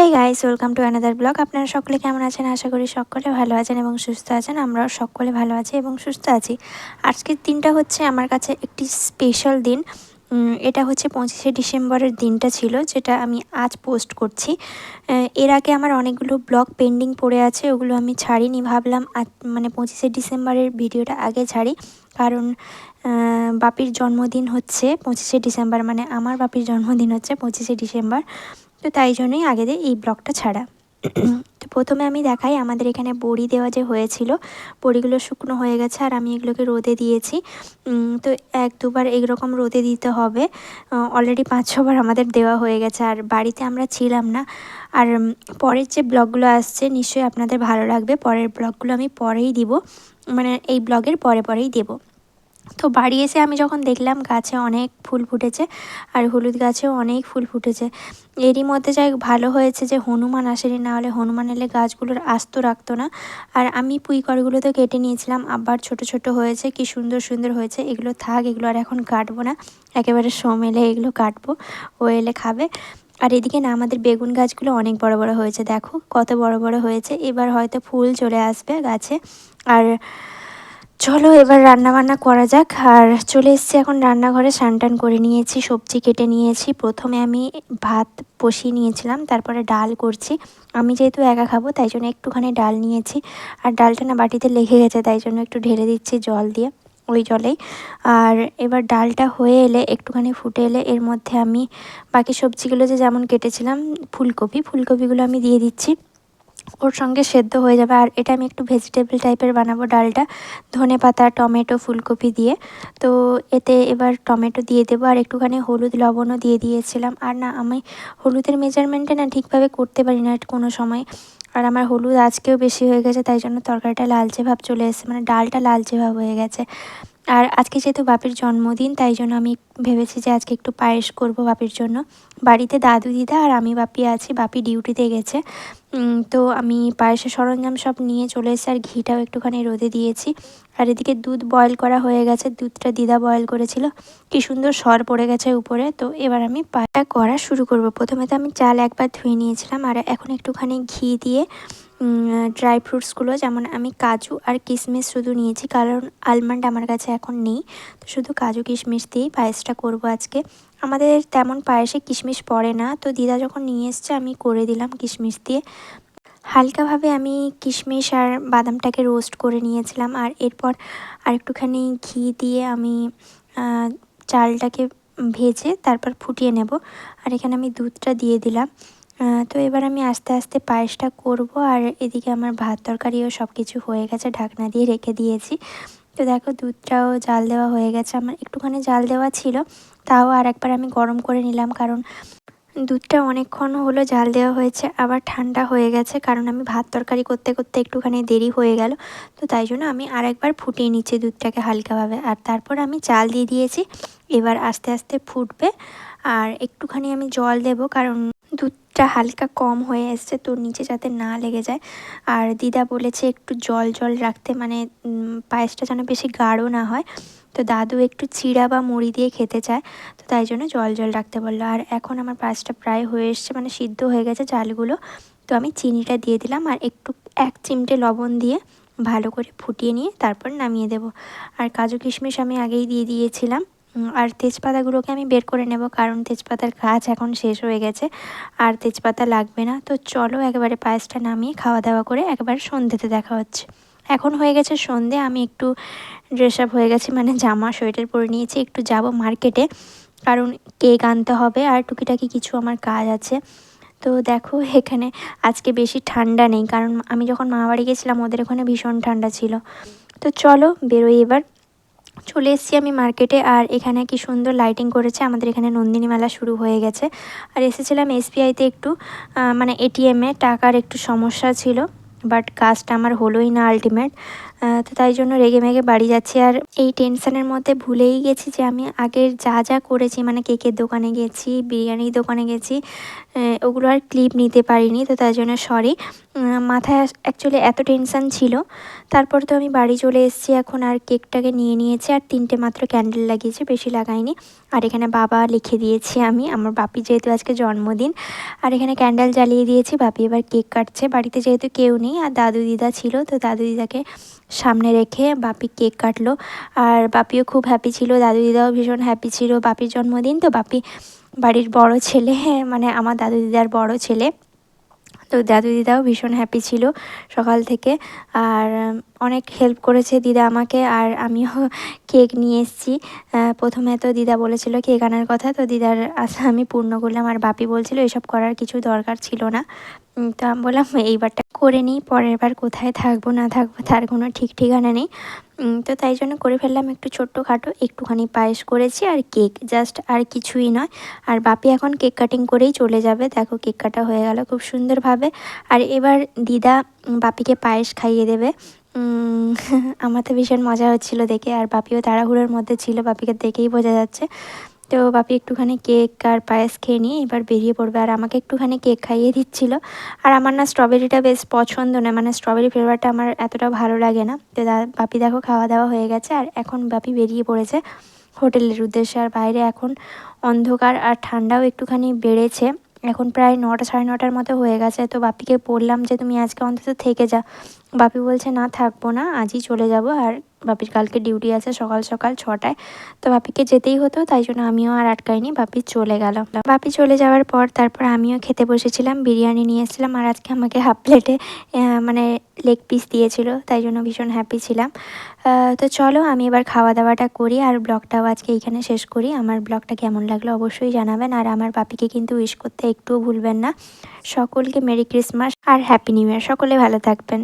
Hey guys welcome to another blog আপনারা সকলে কেমন আছেন? আশা করি সকলে ভালো আছেন এবং সুস্থ আছেন। আমরাও সকলে ভালো আছি এবং সুস্থ আছি। আজকের দিনটা হচ্ছে আমার কাছে একটি স্পেশাল দিন। এটা হচ্ছে পঁচিশে ডিসেম্বরের দিনটা ছিল, যেটা আমি আজ পোস্ট করছি। এর আগে আমার অনেকগুলো ব্লগ পেন্ডিং পড়ে আছে, ওগুলো আমি ছাড়িনি। ভাবলাম মানে পঁচিশে ডিসেম্বরের ভিডিওটা আগে ছাড়ি। কারণ বাপির জন্মদিন হচ্ছে পঁচিশে ডিসেম্বর মানে আমার বাপির জন্মদিন হচ্ছে পঁচিশে ডিসেম্বর। তো তাই জন্যই আগে দিয়ে এই ব্লগটা ছাড়া। তো প্রথমে আমি দেখাই আমাদের এখানে বড়ি দেওয়া যে হয়েছিল, বড়িগুলো শুকনো হয়ে গেছে আর আমি এগুলোকে রোদে দিয়েছি। তো এক দুবার এইরকম রোদে দিতে হবে। অলরেডি পাঁচ ছবার আমাদের দেওয়া হয়ে গেছে আর বাড়িতে আমরা ছিলাম না। আর পরের যে ব্লগগুলো আসছে নিশ্চয়ই আপনাদের ভালো লাগবে। পরের ব্লগগুলো আমি পরেই দিব। মানে এই ব্লগের পরে পরেই দেবো। তো বাড়ি এসে আমি যখন দেখলাম গাছে অনেক ফুল ফুটেছে আর হলুদ গাছেও অনেক ফুল ফুটেছে। এরই মধ্যে যাই ভালো হয়েছে যে হনুমান আসেনি, না হলে হনুমান এলে গাছগুলোর আস্ত রাখতো না। আর আমি পুঁইকরগুলো তো কেটে নিয়েছিলাম, আবার ছোট ছোট হয়েছে, কি সুন্দর সুন্দর হয়েছে। এগুলো থাক, এগুলো আর এখন কাটবো না। একেবারে সোম এলে এগুলো কাটবো, ও এলে খাবে। আর এদিকে না, আমাদের বেগুন গাছগুলো অনেক বড় বড় হয়েছে। দেখো কত বড় বড় হয়েছে। এবার হয়তো ফুল চলে আসবে গাছে। আর চলো এবার রান্না বান্না করা যাক। আর চলে এসছি এখন রান্নাঘরে টান করে নিয়েছি, সবজি কেটে নিয়েছি। প্রথমে আমি ভাত বসিয়ে নিয়েছিলাম, তারপরে ডাল করছি। আমি যেহেতু একা খাব, তাই জন্য একটুখানি ডাল নিয়েছি। আর ডালটা না বাটিতে লেগে গেছে, তাই জন্য একটু ঢেলে দিচ্ছি জল দিয়ে, ওই জলেই। আর এবার ডালটা হয়ে এলে, একটুখানি ফুটে এলে, এর মধ্যে আমি বাকি সবজিগুলো যে যেমন কেটেছিলাম, ফুলকপি, ফুলকপিগুলো আমি দিয়ে দিচ্ছি। ওর সঙ্গে সেদ্ধ হয়ে যাবে। আর এটা আমি একটু ভেজিটেবল টাইপের বানাবো ডালটা। ধনে পাতা, টমেটো, ফুলকপি দিয়ে। তো এতে এবার টমেটো দিয়ে দেবো। আর একটুখানি হলুদ লবণও দিয়ে দিয়েছিলাম। আর না, আমি হলুদের মেজারমেন্টে না ঠিকভাবে করতে পারি না কোনো সময়। আর আমার হলুদ আজকেও বেশি হয়ে গেছে, তাই জন্য তরকারিটা লালচে ভাব চলে এসেছে। মানে ডালটা লালচে ভাব হয়ে গেছে। আর আজকে যেহেতু বাপের জন্মদিন, তাই জন্য আমি ভেবেছি যে আজকে একটু পায়েস করব বাপের জন্য। বাড়িতে দাদু, দিদা আর আমি বাপি আছি, বাপি ডিউটিতে গেছে। তো আমি পায়েসের সরঞ্জাম সব নিয়ে চলে এসেছি, আর ঘিটাও একটুখানি রোদে দিয়েছি। আর এদিকে দুধ বয়েল করা হয়ে গেছে, দুধটা দিদা বয়েল করেছিল। কি সুন্দর সর পড়ে গেছে উপরে। তো এবার আমি পাটা করা শুরু করব। প্রথমে তো আমি চাল একবার ধুয়ে নিয়েছিলাম, আর এখন একটুখানি ঘি দিয়ে ড্রাই ফ্রুটসগুলো যেমন আমি কাজু আর কিশমিশ শুধু নিয়েছি, কারণ আলমন্ড আমার কাছে এখন নেই। তো শুধু কাজু, কিশমিশ দিয়েই পায়েসটা করব আজকে। আমাদের তেমন পায়েসে কিশমিশ পড়ে না, তো দিদা যখন নিয়ে এসছে, আমি করে দিলাম কিশমিশ দিয়ে। হালকাভাবে আমি কিশমিশ আর বাদামটাকে রোস্ট করে নিয়েছিলাম, আর এরপর আর একটুখানি ঘি দিয়ে আমি চালটাকে ভেজে তারপর ফুটিয়ে নেব। আর এখানে আমি দুধটা দিয়ে দিলাম। তো এবার আমি আস্তে আস্তে পায়েসটা করব, আর এদিকে আমার ভাত তরকারিও সব কিছু হয়ে গেছে, ঢাকনা দিয়ে রেখে দিয়েছি। তো দেখো দুধটাও জাল দেওয়া হয়ে গেছে, আমার একটুখানি জাল দেওয়া ছিল, তাও আর একবার আমি গরম করে নিলাম, কারণ দুধটা অনেকক্ষণ হলো জাল দেওয়া হয়েছে, আবার ঠান্ডা হয়ে গেছে, কারণ আমি ভাত তরকারি করতে করতে একটুখানি দেরি হয়ে গেল। তো তাই জন্য আমি আর একবার ফুটিয়ে নিচ্ছি দুধটাকে হালকাভাবে, আর তারপর আমি চাল দিয়ে দিয়েছি, এবার আস্তে আস্তে ফুটবে, আর একটুখানি আমি জল দেব, কারণ দুধটা হালকা কম হয়ে এসছে তো নিচে যাতে না লেগে যায়। আর দিদা বলেছে একটু জল জল রাখতে মানে পায়েসটা যেন বেশি গাঢ় না হয়। তো দাদু একটু চিড়া বা মুড়ি দিয়ে খেতে চায়, তো তাই জন্য জল জল রাখতে বলল। আর এখন আমার পায়েসটা প্রায় হয়ে এসছে মানে সিদ্ধ হয়ে গেছে চালগুলো। তো আমি চিনিটা দিয়ে দিলাম আর একটু, এক চিমটে লবণ দিয়ে ভালো করে ফুটিয়ে নিয়ে তারপর নামিয়ে দেব। আর কাজু কিশমিশ আমি আগেই দিয়ে দিয়েছিলাম। আর তেজপাতাগুলোকে আমি বের করে নেব, কারণ তেজপাতার গাছ এখন শেষ হয়ে গেছে। আর তেজপাতা লাগবে না, তো চলো একেবারে পায়েসটা নামিয়ে খাওয়া দাওয়া করে একেবারে সন্ধ্যেতে দেখা হচ্ছে। এখন হয়ে গেছে সন্ধে, আমি একটু ড্রেস আপ হয়ে গেছি মানে জামা, সোয়েটার পরে নিয়েছি, একটু যাব মার্কেটে, কারণ কেক আনতে হবে আর টুকিটাকি কিছু আমার কাজ আছে। তো দেখো, এখানে আজকে বেশি ঠান্ডা নেই, কারণ আমি যখন মামাবাড়ি গেছিলাম, ওদের ওখানে ভীষণ ঠান্ডা ছিল। তো চলো বেরোই এবার। চলে এসেছি আমি মার্কেটে আর এখানে কি সুন্দর লাইটিং করেছে। আমাদের এখানে নন্দিনী মেলা শুরু হয়ে গেছে। আর এসেছিলাম এসবিআইতে একটু মানে এটিএমে টাকার একটু সমস্যা ছিল। বাট কাজটা আমার হলোই না আলটিমেট তো তাই জন্য রেগে মেগে বাড়ি যাচ্ছি। আর এই টেনশনের মধ্যে ভুলেই গেছি যে আমি আগের যা যা করেছি মানে কেকের দোকানে গেছি, বিরিয়ানির দোকানে গেছি ওগুলো আর ক্লিপ নিতে পারিনি, তো তার জন্য সরি। মাথায় অ্যাকচুয়ালি এত টেনশন ছিল। তারপর তো আমি বাড়ি চলে এসেছি, এখন আর কেকটাকে নিয়ে নিয়েছি, আর তিনটে মাত্র ক্যান্ডেল লাগিয়েছি, বেশি লাগাইনি। আর এখানে বাবা লিখে দিয়েছি আমি, আমার বাপি যেহেতু আজকে জন্মদিন, আর এখানে ক্যান্ডেল জ্বালিয়ে দিয়েছি, বাপি এবার কেক কাটছে। বাড়িতে যেহেতু কেউ নেই, আর দাদু দিদা ছিল, তো দাদু দিদাকে সামনে রেখে বাপি কেক কাটলো। আর বাপিও খুব হ্যাপি ছিল। দাদু দিদাও ভীষণ হ্যাপি ছিল। বাপির জন্মদিন, তো বাপি বাড়ির বড় ছেলে মানে আমার দাদু দিদার বড় ছেলে। তো দাদু দিদাও ভীষণ হ্যাপি ছিল সকাল থেকে। আর অনেক হেল্প করেছে দিদা আমাকে। আর আমিও কেক নিয়ে এসেছি। প্রথমে তো দিদা বলেছিল কেক আনার কথা। তো দিদার আশা আমি পূর্ণ করলাম। আর বাপি বলছিল, এসব করার কিছু দরকার ছিল না। তো আমি বললাম, এইবারটা করে নিই, পরের বার কোথায় থাকব, না থাকব, তার কোনো ঠিক ঠিকানা নেই। তো তাই জন্য করে ফেললাম একটু ছোট্ট খাটো একটুখানি পায়েস করেছি আর কেক, জাস্ট আর কিছুই নয়। আর বাপি এখন কেক কাটিং করেই চলে যাবে, দেখো কেক কাটা হয়ে গেল খুব সুন্দরভাবে। আর এবার দিদা বাপিকে পায়েস খাইয়ে দেবে। আমার তো ভীষণ মজা হচ্ছিল দেখে, আর বাপিও তাড়াহুড়োর মধ্যে ছিল, বাপিকে দেখেই বোঝা যাচ্ছে। তো বাপি একটুখানি কেক আর পায়েস খেয়ে নিয়ে এবার বেরিয়ে পড়বে। আর আমাকে একটুখানি কেক খাইয়ে দিচ্ছিল। আর আমার না স্ট্রবেরিটা বেশ পছন্দ নয়। মানে স্ট্রবেরি ফ্লেভারটা আমার এতটা ভালো লাগে না। তো বাপি দেখো খাওয়া দাওয়া হয়ে গেছে। আর এখন বাপি বেরিয়ে পড়েছে হোটেলের উদ্দেশ্যে। আর বাইরে এখন অন্ধকার আর ঠান্ডাও একটুখানি বেড়েছে। এখন প্রায় নটা সাড়ে নটার মতো হয়ে গেছে। তো বাপিকে বললাম যে, তুমি আজকে অন্তত থেকে যা বাপি বলছে, না, থাকব না। আজই চলে যাব। আর বাপির কালকে ডিউটি আছে সকাল সকাল ছটায়। তো বাপিকে যেতেই হতো, তাই জন্য আমিও আর আটকাইনি বাপি চলে গেল। বাপি চলে যাওয়ার পর তারপর আমিও খেতে বসেছিলাম, বিরিয়ানি নিয়ে এসেছিলাম আর আজকে আমাকে হাফ প্লেটে মানে লেগ পিস দিয়েছিল, তাই জন্য ভীষণ হ্যাপি ছিলাম। তো চলো আমি এবার খাওয়া দাওয়াটা করি আর ব্লগটাও আজকে এইখানে শেষ করি। আমার ব্লগটা কেমন লাগল অবশ্যই জানাবেন আর আমার বাপিকে কিন্তু উইশ করতে একটুও ভুলবেন না। সকলকে মেরি ক্রিসমাস আর হ্যাপি নিউ ইয়ার সকলে ভালো থাকবেন।